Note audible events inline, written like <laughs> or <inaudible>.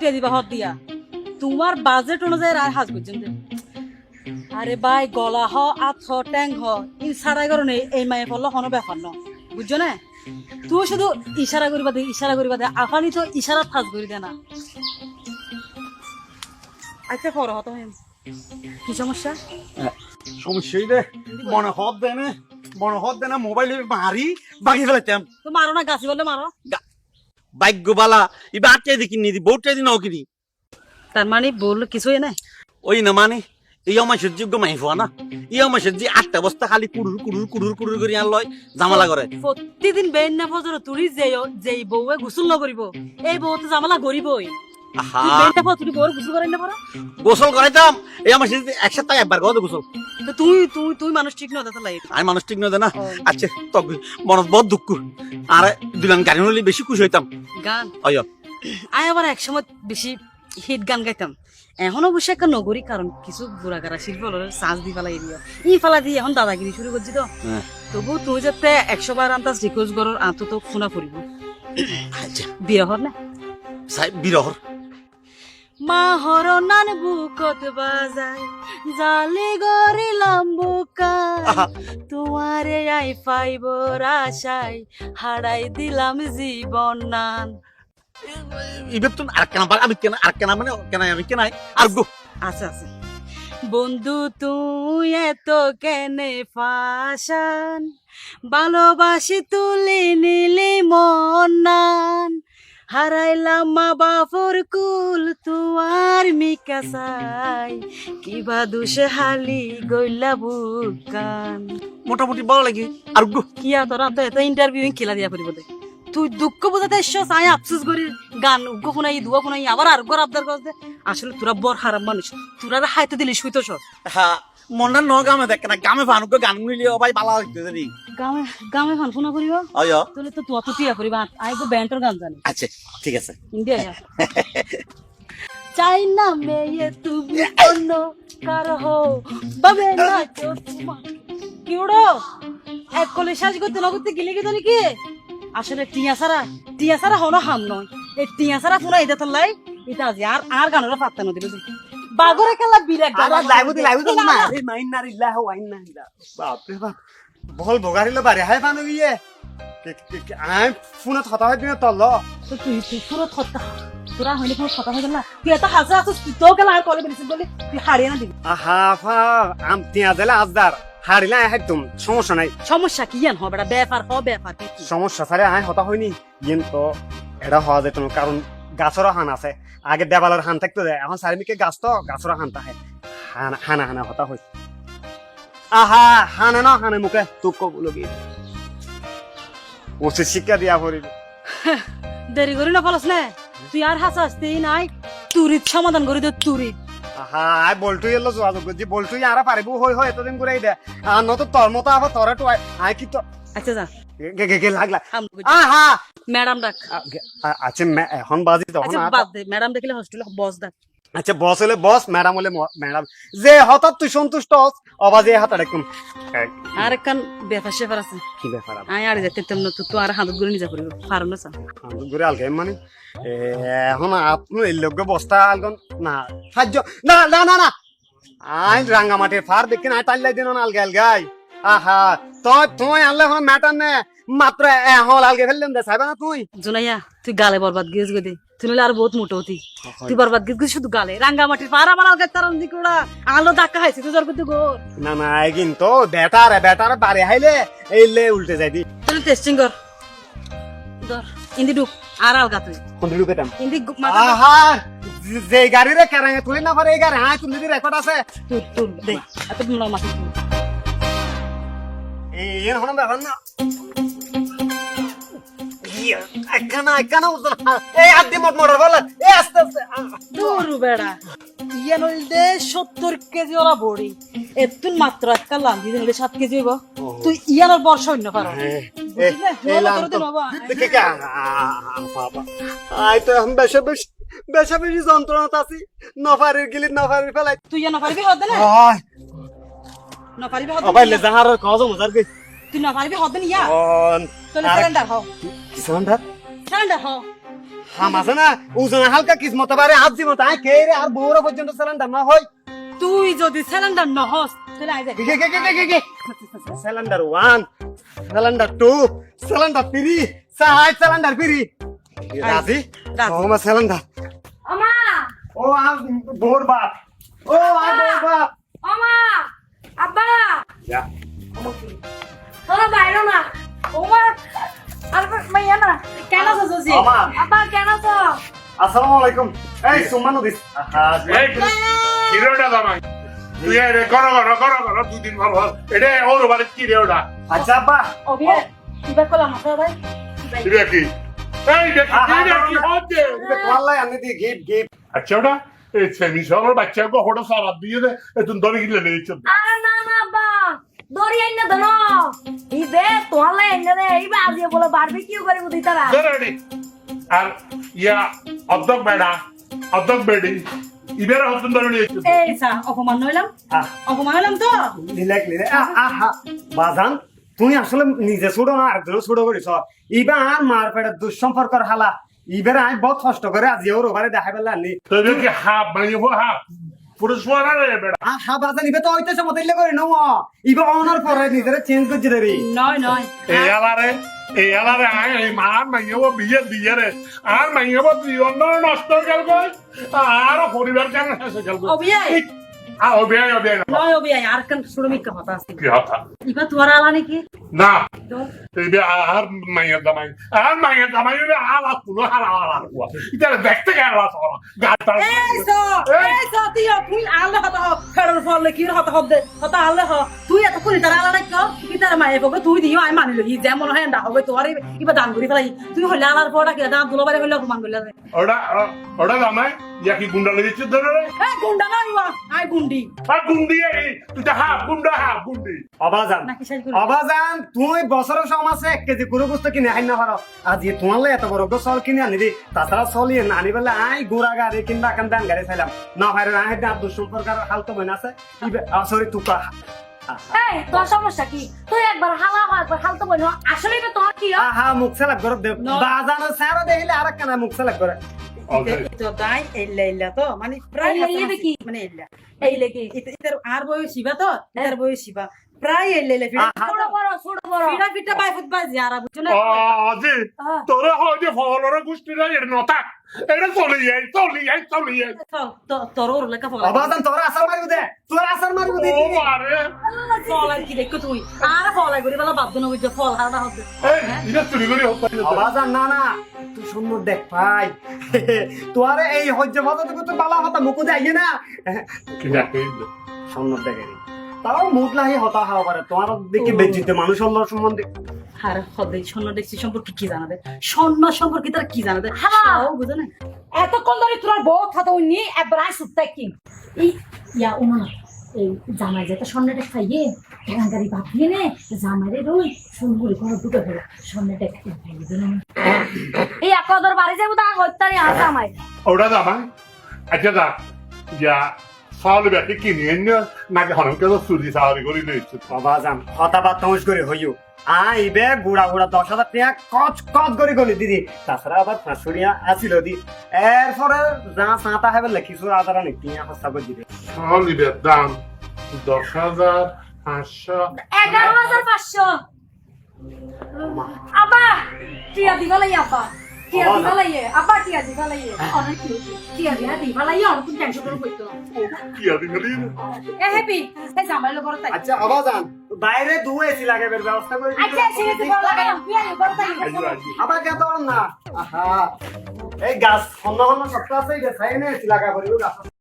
টিয়া দিবা হত দিয়া তোমার বাজেট অনুযায়ী রায় হাজ পর্যন্ত আরে ভাই গলা হ আত হ ট্যাং হ সারাই করো এই মায়ে পড়ল কোনো ব্যাপার ন বুঝছ না? তুই শুধু ইশারা করিবা দে ইশারা করিবা দে। আফানি তো ইশারা ফাজ করি দে না। আচ্ছা ফর হত কি সমস্যা? সমস্যাই রে মনে হত দেয় না মনে হত দেয় না মোবাইলে মারি বাগি ফেলাইতাম। তো মারো না গাছি বললে মারো। ভাগ্য বালা ইবা আটকে দি কিনি দি বহুত দিন নাও কিনি তার মানে বল কিছুই নাই? ওই না মানে এই আমার যোগ্য মাই হওয়া না। এই আমার যে আটটা বস্তা খালি কুড়ুর কুড়ুর কুড়ুর কুড়ুর করে আন লয় জামালা করে। প্রতিদিন বেন না ফজর তুই যেই যেই বউয়ে গোসল নকরিব এই বউ তো জামালা করিবই। আহা। বেন না ফজর তুই বউর গোসল করাই না পারো গোসল করাইতাম এই আমার এক সপ্তাহে একবার গোসল। তো তুই তুই তুই মানুষ ঠিক নয় তাহলে আমি মানুষ ঠিক নয় না। আচ্ছা তক মনত বহুত দুঃখ। আর দুলান গাড়ি হলে বেশি খুশি হইতাম। গান? অয়। আমি আবার একসময় বেশি হিট গান গাইতাম। এখন অবশ্য একটা নগরী কারণ কিছু বুড়াগারা শিল্প হলো সাজ দি ফেলা এরিয়া ই ফেলা দিয়ে এখন দাদাগিরি শুরু করছি তো। হ্যাঁ। তবু তুই যাতে একশো বার আন্তাজ রিকোয়েস্ট করর আন্ত তো খুনা ফুরিব আচ্ছা। বিরহর না? বিরহর। মাহর নান বুকত বাজায় জালি গরিলাম বুকা আহা। তোমারে আই ফাইবর আশাই হারাই দিলাম জীবন নান। ইবে তুমি আর কেন আমি কেন আর কেন মানে কেন আমি কেনাই। আর গো। আছে আছে বন্ধু তুই এত কেনে ফাশান? ভালোবাসি তুলি নিলি মনান হারাইলাম মা বাপর কুল তুয়ার মিকাসাই কিবা দুষে হালি গইলা বুকান। মোটামুটি ভালো লাগে। আর কিয়া তোরা তো এত ইন্টারভিউ খেলা দিয়া করিব দে। তুই দুঃখ বোঝাতে এসছ আয় আফসোস করি গান উগ্গ শুনাই দুয়া শুনাই আবার আর গর আবদার করতে আসলে তোরা বর হারাম মানুষ। তোরা হাইতে দিলি শুইতো সর হ্যাঁ মনটা ন গামে দেখ না গামে ফানুকে গান গুলি ভাই লাগতে জানি গামে গামে ফান শুনা করিব অয় তাহলে তো তুয়া তো টিয়া করিবা আই ব্যান্ডর গান জানি। আচ্ছা ঠিক আছে। ইন্ডিয়া চাই না মেয়ে তুমি অন্য কার হো বাবে না তো তোমার কি উড়ো এক কলে সাজ করতে না করতে গেলে কি কি আসলে টিয়া সারা টিয়া সারা হলো হাম নয়। এই টিয়া সারা পুরো এটা তো লাই এটা আজি আর আর গানের পাত্তা নদিল বাগরে খেলা বিরাট গান। না, না, বাপরে বাপ। বহল বগারিলে বারে হাই ফানো গিয়ে আই ফোনত হতা হয় দিনে তল। তো তুই তুই পুরো থত্তা তোরা হইলে পুরো থতা হয়ে গেল না? তুই এত তুই তো গেল আর কলে বেরিয়েছিস বলে। তুই হারিয়ে না দিবি আহা ফা আম তিয়া দিলে আজদার হারিলে একদম সমস্যা নাই। সমস্যা কি জান হবে ব্যাপার হ ব্যাপার? সমস্যা ছাড়া আই হতা হয়নি। কিন্তু এটা হওয়া যেত না কারণ গাছেরও হান আছে। আগে দেবালের হান থাকতো যায় এখন চারিদিকে গাছ তো গাছেরও হান থাকে। হানা হানা হতা হই আহা হানে ন হানে মুখে তোক কবুলো গিয়ে উচিত শিক্ষা দিয়া পড়িব <laughs> দেরি করি না ফলস না? তুই আর হাসা হাসতে নাই। তুরিত সমাধান করে দে তুরিত আহা আই বলটু এলো যোগাযোগ করছি বলটু আরা পারিব হই হই এতদিন ঘুরাই দে। আর নত তোর মতো আবার তোরা টুয়াই আই কি তো আচ্ছা যা। গে গে গে লাগলা। আহা ম্যাডাম ডাক। আচ্ছা এখন বাজি তখন আচ্ছা আর- বাদ দে ম্যাডাম দেখলে হস্টেলে বস ডাক। আচ্ছা বস হলে বস ম্যাডাম হলে ম্যাডাম। যে হঠাৎ তুই সন্তুষ্ট হস অবাজে হাত একদম আর একখান ব্যাপার স্যাপার আছে। কি ব্যাপার আর আয় আর যেতে তেমন তো তুই আর নিজা করিব পারো না স্যার। আমি ঘুরে আলগে মানে? এ, এখন আপনি এই লোক বস্তা আলগন না সাহায্য না না না না। আই রাঙ্গামাটির ফার দেখি না টাল্লাই দিন আলগে আলগাই আহা তুই তুই আনলে এখন ম্যাটার নে। মাত্র এখন আলগে ফেললাম দে সাইবা না তুই? জোনাইয়া তুই গালে বরবাদ গিয়েছ গদি তুই আর বহুত মোটো হতি। তুই বরবাদ গিয়েছ শুধু গালে। রাঙ্গামাটির পার আমার আলগে তার দিকে ওরা আলো ধাক্কা তুই জোর করতে গোর না না কিন্তু বেটারে বেটারে বাড়ি হাইলে এইলে উল্টে যাই দি তুই টেস্টিং কর। ধর ইন্দি ডুক আর আলগা তুই। কোনটি ঢুকেতাম ইন্দি গু- মাথা আহা যে- গাড়ি রে কেরাঙে তুলি না পারে এই গাড়ি হ্যাঁ তুলি দি রেকর্ড আছে? তুল তুল দে এত মাথা এই এর হন ব্যাপার না একখানা একখানা উজল এই আদি মোট মোটর বল এই আস্তে আস্তে আহ, বেড়া। ইয়া সত্তর কেজি ওরা বড়ি। এতুন মাত্র একটা লান্ধি দিলে সাত কেজি হইব। তুই ইয়ানোর পারো। লাম তোর তো- আই এখন বেশি বেশি বেশি বেশি যন্ত্রণাত আছি। নফারির গিলি নফারির ফেলাই। তুই ইয়া নপারিবি হদ না। গই তুই নপারিবি হদ ইয়া। অন। চলে সিলিন্ডার হ কিসানদার সিলিন্ডার হ হাম আছে না? ওজন হালকা কিসমত পারে হাত জীবত আয় কে রে? আর বউরা পর্যন্ত সিলিন্ডার না হয়। তুই যদি সিলিন্ডার তাহলে আই যাই। কে কে কে কে cylinder one cylinder two cylinder three side cylinder three রাজি? রাজি। ও মা সিলিন্ডার। আমা! ও আ বোর বাপ। ও আ বোর বাপ। আমা! আব্বা! যা। তোরা বাইরে না। ওমা আর মাইয়া না কেন আছো আমা আব্বা কেন তো আসসালামু আলাইকুম। এই সুমান দিস। আহা এই হিরোটা দামাই তুই রে করো করো করো করো দুদিন ভালো ভালো এটা ওর বাড়ি কি রে ওটা আচ্ছা আব্বা ওবিয়ে কিবা কলা মাথা ভাই? এটা কি? এই দেখি এটা কি হচ্ছে? তোয়াল্লাই আমি দি গিফট গিফট। আচ্ছা ওটা এই সেমি শহরের বাচ্চাকে হোটা সারা দিয়ে দে। তুমি দরে গিলে নিয়েছো আরে না না আব্বা দড়ি আইনা দনো এই বে তোয়ালে আইনা রে এই বাজিয়ে বলে বারবিকিউ করে বুঝি তারা। আর ইয়া অর্ধক বেড়া অর্ধক বেডি। ইবেরা হতন ধরে এই সা অপমান হইলাম অপমান হইলাম তো? লিলেক লিলে আহা বাজান তুই আসলে নিজে ছুড়ো না একজন ছুড়ো করিস ইবা আর মার পেটে দুঃসম্পর্কর হালা। ইবার আমি বহুত কষ্ট করে আজি ওর ওভারে দেখাই পেলে আনলি তো কি হাফ মানে হাফ? পুরুষ মারা রে বেড়া আহা বাজান ইবে তো ওইতে মতাইলে করে নাও ইবা অনার পরে নিজেরে চেঞ্জ করছে রে নয় নয়। এই আলারে এই আলারে আয় এই মার বিয়ে দিয়ে রে। আর জীবন নষ্ট গেল গই আর পরিবার কেন শেষে গেল ওবিয়ে আ অবিয়াই অবিয়াই না। নয় ওবিয়ে আর কান শুরু মিকা কথা আছে? কি কথা ইবা তোর আলা নাকি? না। আর মাইয়া দামাই আর মাইয়া দামাই রে আলা হারা হারা কুয়া এটা দেখতে গেল সরা গাটা এই সো এই সো তুই তুই আলে হতা হ ফেরর ফলে কি হতা হব হতা আলে হ তুই এত কোনি তার আলা নাকি কি মায়ে বগে তুই দিও আমি মানি লই যেমন হয় না হবে তোর ইবা দান করি ফেলাই তুই হইলে আলার পড়া কি দাম দুলো বারে হইলে অপমান ইয়া কি গুন্ডা লেগেছে ধরে রে এই গুন্ডা না আই গুন্ডি আর গুন্ডি তুই তো হাফ গুন্ডা হাফ গুন্ডি করি অবাজান তুই বছরের সমাজে এক কেজি কুড়ো বস্তু কিনে আইন না পারো। আজি তোমার এত বড় গো চল কিনে আনি দি তাছাড়া চলি আনি বলে আই গোড়া গাড়ি কিংবা কান দান গাড়ি চাইলাম। না ভাই আই না দুঃসম্পর্কার হাল তো মনে আছে। সরি তুকা এই তোর সমস্যা কি? তুই একবার হালা হয় একবার হালতো বইনো আসলে তো তোর কি আহা মুখ সেলাক করে দেব বাজানো সারা দেখিলে আর কানা মুখ সেলাক করে তো তাই এল্লা এল্লা তো। মানে প্রায়? মানে এল্লা এই লেগে ইতার আর বয়স শিবা তো? ইতার বয়স শিবা প্রায় এল্লা আহা। ছোট বড় ছোট বড়। ফিরা ফিটা বাই ফুট বাই জিয়ারা বুঝছ না আজি। হয় যে ফলরে গুষ্টি না এর নতা। এটা চলে যাই চলে যাই চলে যাই তোর ওর লেখা ফলা অবাজান তোর আসার মারিব দে। তোর আসার মারিব দে। ও মারে। ফল আর কি দেখো তুই। আর ফল করি বলা বাধ্য না বুঝছ ফল হারা হবে। এই এটা চুরি করে না না। তুই সুন্দর দেখ ভাই। তোর এই হজ্জ ভাতা তুই তো বালা আইয়ে না। সুন্দর দেখে রে তাও মুখ লাহি হতা হওয়া পারে। তোমার দেখি বেজিতে মানুষ আল্লাহ সম্বন্ধে। আর হবে স্বর্ণ দেখছি সম্পর্কে কি জানাবে? স্বর্ণ সম্পর্কে তার কি জানাবে? হ্যাঁ। তাও বুঝো না। এতক্ষণ ধরে তোর বউ থাকা উনি একবার আই সুত্তা কি। এই ইয়া ওমা এই জামাই যেটা স্বর্ণটা খাইয়ে গাঙ্গারি ভাত নে জামাইরে রই সুন্দরী কোনো দুটো হলো স্বর্ণটা খাইয়ে দিল এই একদর বাড়ি যাব তা হত্যারি আসা আমায় ওটা দামা আচ্ছা দা ইয়া সাল ব্যাকে কিনে এনে নাকি হনকে তো চুরি সাহারি করে দিয়েছে অবাজান হতা বা তমস করে হইও। আইবে গুড়া গুড়া দশ হাজার টাকা কচ কচ করে গলি দিদি। তাছাড়া আবার ফাঁসুরিয়া আসিল দি। এরপরে যা সাঁতা হবে লেখিছো আদারা নি টিয়া হস্তা করে দিবে। সালিবের দাম দশ হাজার পাঁচশো। এগারো হাজার পাঁচশো। আব্বা টিয়া দিবা লাই আব্বা। টিয়া দিবা লাই আব্বা টিয়া দিবা লাই অনেক টিয়া দিয়া দি ভালাই অনেক টেনশন করে কইতো কি আদি গেলি এ হ্যাপি এই জামাইলো বড় তাই। আচ্ছা অবাজান বাইরে দু এসি লাগাবের ব্যবস্থা করে আচ্ছা বড় তাই। আবার কে তো না? আহা। এই গাছ অন্য অন্য সপ্তাহ আছে এই গাছ এসি লাগা পড়িব গাছ